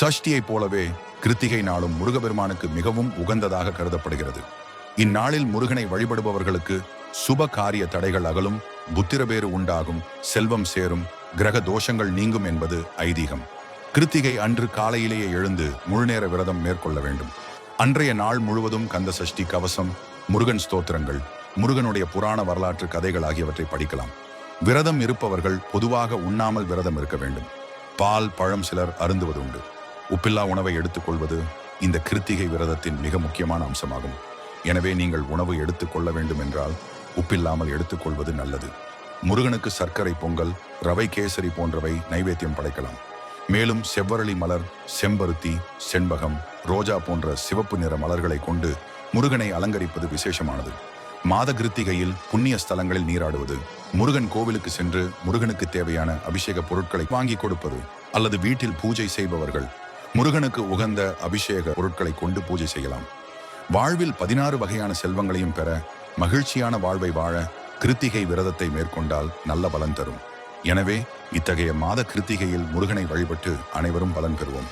சஷ்டியைப் போலவே கிருத்திகை நாளும் முருகபெருமானுக்கு மிகவும் உகந்ததாக கருதப்படுகிறது. இந்நாளில் முருகனை வழிபடுபவர்களுக்கு சுப காரிய தடைகள் அகலும் புத்திரபேறு உண்டாகும் செல்வம் சேரும் கிரக தோஷங்கள் நீங்கும் என்பது ஐதீகம். கிருத்திகை அன்று காலையிலேயே எழுந்து முழுநேர விரதம் மேற்கொள்ள வேண்டும். அன்றைய நாள் முழுவதும் கந்த சஷ்டி கவசம் முருகன் ஸ்தோத்திரங்கள் முருகனுடைய புராண வரலாற்று கதைகள் ஆகியவற்றை படிக்கலாம். விரதம் இருப்பவர்கள் பொதுவாக உண்ணாமல் விரதம் இருக்க வேண்டும். பால் பழம் சிலர் அருந்துவது உண்டு உப்பில்லா உணவை எடுத்துக்கொள்வது இந்த கிருத்திகை விரதத்தின் மிக முக்கியமான அம்சமாகும். எனவே நீங்கள் உணவு எடுத்துக்கொள்ள வேண்டும் என்றால் உப்பில்லாமல் எடுத்துக்கொள்வது நல்லது. முருகனுக்கு சர்க்கரை பொங்கல் ரவை கேசரி போன்றவை நைவேத்தியம் படைக்கலாம். மேலும் செவ்வரளி மலர் செம்பருத்தி செண்பகம் ரோஜா போன்ற சிவப்பு நிற மலர்களை கொண்டு முருகனை அலங்கரிப்பது விசேஷமானது. மாத கிருத்திகையில் புண்ணிய ஸ்தலங்களில் நீராடுவது முருகன் கோவிலுக்கு சென்று முருகனுக்கு தேவையான அபிஷேக பொருட்களை வாங்கி கொடுப்பது அல்லது வீட்டில் பூஜை செய்பவர்கள் முருகனுக்கு உகந்த அபிஷேக பொருட்களை கொண்டு பூஜை செய்யலாம். வாழ்வில் பதினாறு வகையான செல்வங்களையும் பெற மகிழ்ச்சியான வாழ்வை வாழ கிருத்திகை விரதத்தை மேற்கொண்டால் நல்ல பலன் தரும். எனவே இத்தகைய மாத கிருத்திகையில் முருகனை வழிபட்டு அனைவரும் பலன் பெறுவோம்.